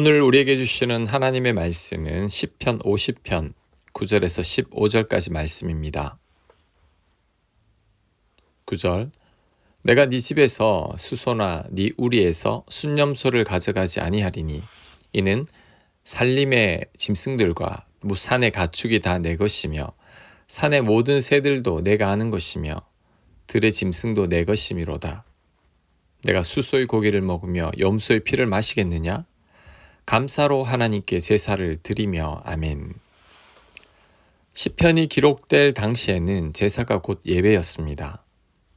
오늘 우리에게 주시는 하나님의 말씀은 10편 50편 9절에서 15절까지 말씀입니다. 9절 내가 네 집에서 수소나 네 우리에서 순념소를 가져가지 아니하리니 이는 살림의 짐승들과 무산의 가축이 다 내 것이며 산의 모든 새들도 내가 아는 것이며 들의 짐승도 내 것이미로다. 내가 수소의 고기를 먹으며 염소의 피를 마시겠느냐? 감사로 하나님께 제사를 드리며 아멘. 시편이 기록될 당시에는 제사가 곧 예배였습니다.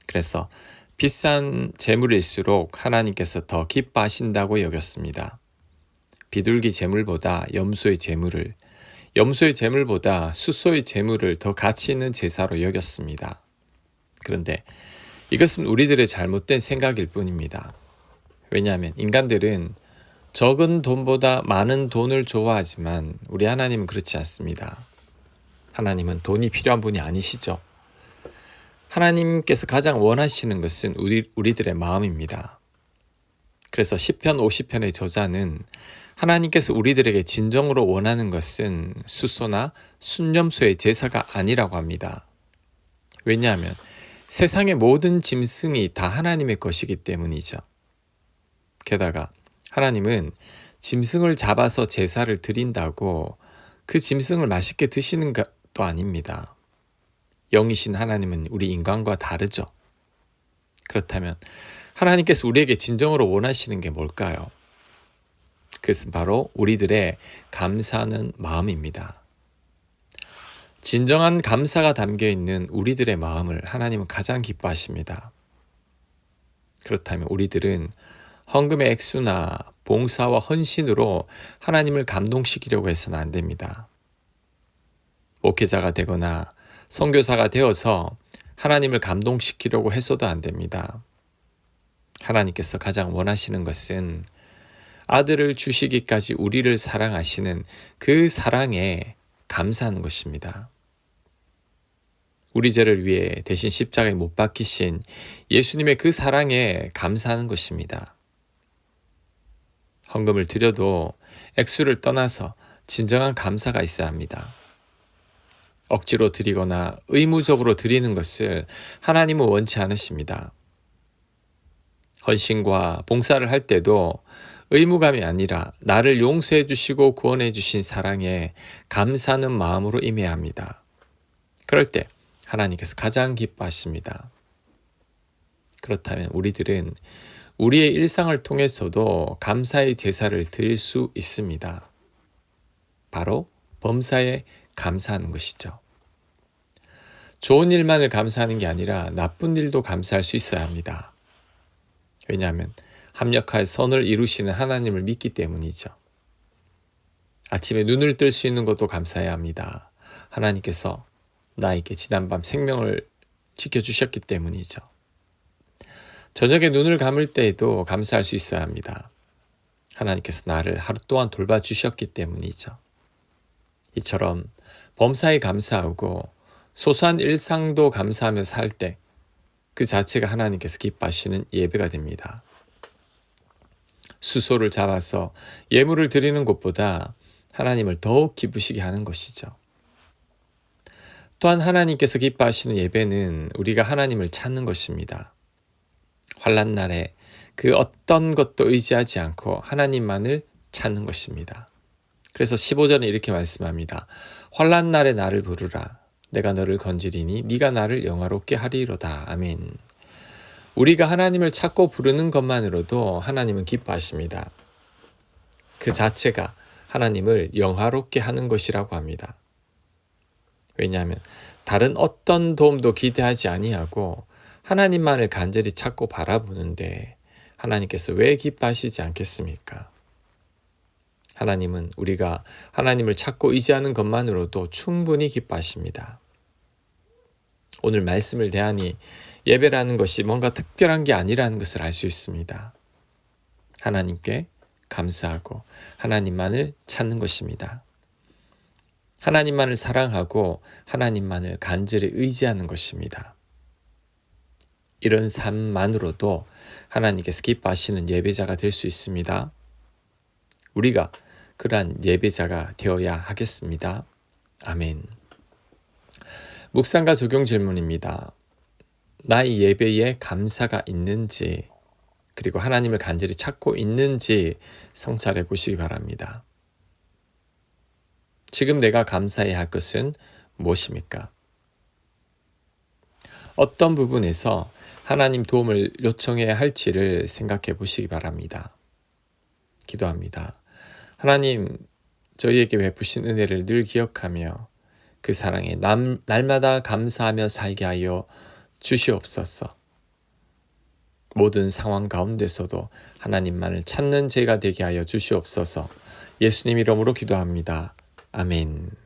그래서 비싼 재물일수록 하나님께서 더 기뻐하신다고 여겼습니다. 비둘기 재물보다 염소의 재물을, 염소의 재물보다 수소의 재물을 더 가치 있는 제사로 여겼습니다. 그런데 이것은 우리들의 잘못된 생각일 뿐입니다. 왜냐하면 인간들은 적은 돈보다 많은 돈을 좋아하지만 우리 하나님은 그렇지 않습니다. 하나님은 돈이 필요한 분이 아니시죠. 하나님께서 가장 원하시는 것은 우리, 우리들의 마음입니다. 그래서 10편 50편의 저자는 하나님께서 우리들에게 진정으로 원하는 것은 수소나 순념소의 제사가 아니라고 합니다. 왜냐하면 세상의 모든 짐승이 다 하나님의 것이기 때문이죠. 게다가 하나님은 짐승을 잡아서 제사를 드린다고 그 짐승을 맛있게 드시는 것도 아닙니다. 영이신 하나님은 우리 인간과 다르죠. 그렇다면 하나님께서 우리에게 진정으로 원하시는 게 뭘까요? 그것은 바로 우리들의 감사하는 마음입니다. 진정한 감사가 담겨 있는 우리들의 마음을 하나님은 가장 기뻐하십니다. 그렇다면 우리들은 헌금의 액수나 봉사와 헌신으로 하나님을 감동시키려고 해서는 안 됩니다. 목회자가 되거나 선교사가 되어서 하나님을 감동시키려고 해서도 안 됩니다. 하나님께서 가장 원하시는 것은 아들을 주시기까지 우리를 사랑하시는 그 사랑에 감사하는 것입니다. 우리 죄를 위해 대신 십자가에 못 박히신 예수님의 그 사랑에 감사하는 것입니다. 헌금을 드려도 액수를 떠나서 진정한 감사가 있어야 합니다. 억지로 드리거나 의무적으로 드리는 것을 하나님은 원치 않으십니다. 헌신과 봉사를 할 때도 의무감이 아니라 나를 용서해 주시고 구원해 주신 사랑에 감사하는 마음으로 임해야 합니다. 그럴 때 하나님께서 가장 기뻐하십니다. 그렇다면 우리들은 우리의 일상을 통해서도 감사의 제사를 드릴 수 있습니다. 바로 범사에 감사하는 것이죠. 좋은 일만을 감사하는 게 아니라 나쁜 일도 감사할 수 있어야 합니다. 왜냐하면 합력할 선을 이루시는 하나님을 믿기 때문이죠. 아침에 눈을 뜰 수 있는 것도 감사해야 합니다. 하나님께서 나에게 지난밤 생명을 지켜주셨기 때문이죠. 저녁에 눈을 감을 때에도 감사할 수 있어야 합니다. 하나님께서 나를 하루 동안 돌봐주셨기 때문이죠. 이처럼 범사에 감사하고 소소한 일상도 감사하며 살 때 그 자체가 하나님께서 기뻐하시는 예배가 됩니다. 수소를 잡아서 예물을 드리는 것보다 하나님을 더욱 기쁘시게 하는 것이죠. 또한 하나님께서 기뻐하시는 예배는 우리가 하나님을 찾는 것입니다. 환란 날에 그 어떤 것도 의지하지 않고 하나님만을 찾는 것입니다. 그래서 15절은 이렇게 말씀합니다. 환란 날에 나를 부르라. 내가 너를 건지리니 네가 나를 영화롭게 하리로다. 아멘. 우리가 하나님을 찾고 부르는 것만으로도 하나님은 기뻐하십니다. 그 자체가 하나님을 영화롭게 하는 것이라고 합니다. 왜냐하면 다른 어떤 도움도 기대하지 아니하고 하나님만을 간절히 찾고 바라보는데 하나님께서 왜 기뻐하시지 않겠습니까? 하나님은 우리가 하나님을 찾고 의지하는 것만으로도 충분히 기뻐하십니다. 오늘 말씀을 대하니 예배라는 것이 뭔가 특별한 게 아니라는 것을 알 수 있습니다. 하나님께 감사하고 하나님만을 찾는 것입니다. 하나님만을 사랑하고 하나님만을 간절히 의지하는 것입니다. 이런 삶만으로도 하나님께서 기뻐하시는 예배자가 될 수 있습니다. 우리가 그러한 예배자가 되어야 하겠습니다. 아멘. 묵상과 적용 질문입니다. 나의 예배에 감사가 있는지, 그리고 하나님을 간절히 찾고 있는지 성찰해 보시기 바랍니다. 지금 내가 감사해야 할 것은 무엇입니까? 어떤 부분에서 하나님 도움을 요청해야 할지를 생각해 보시기 바랍니다. 기도합니다. 하나님, 저희에게 베푸신 은혜를 늘 기억하며 그 사랑에 남, 날마다 감사하며 살게 하여 주시옵소서. 모든 상황 가운데서도 하나님만을 찾는 죄가 되게 하여 주시옵소서. 예수님 이름으로 기도합니다. 아멘.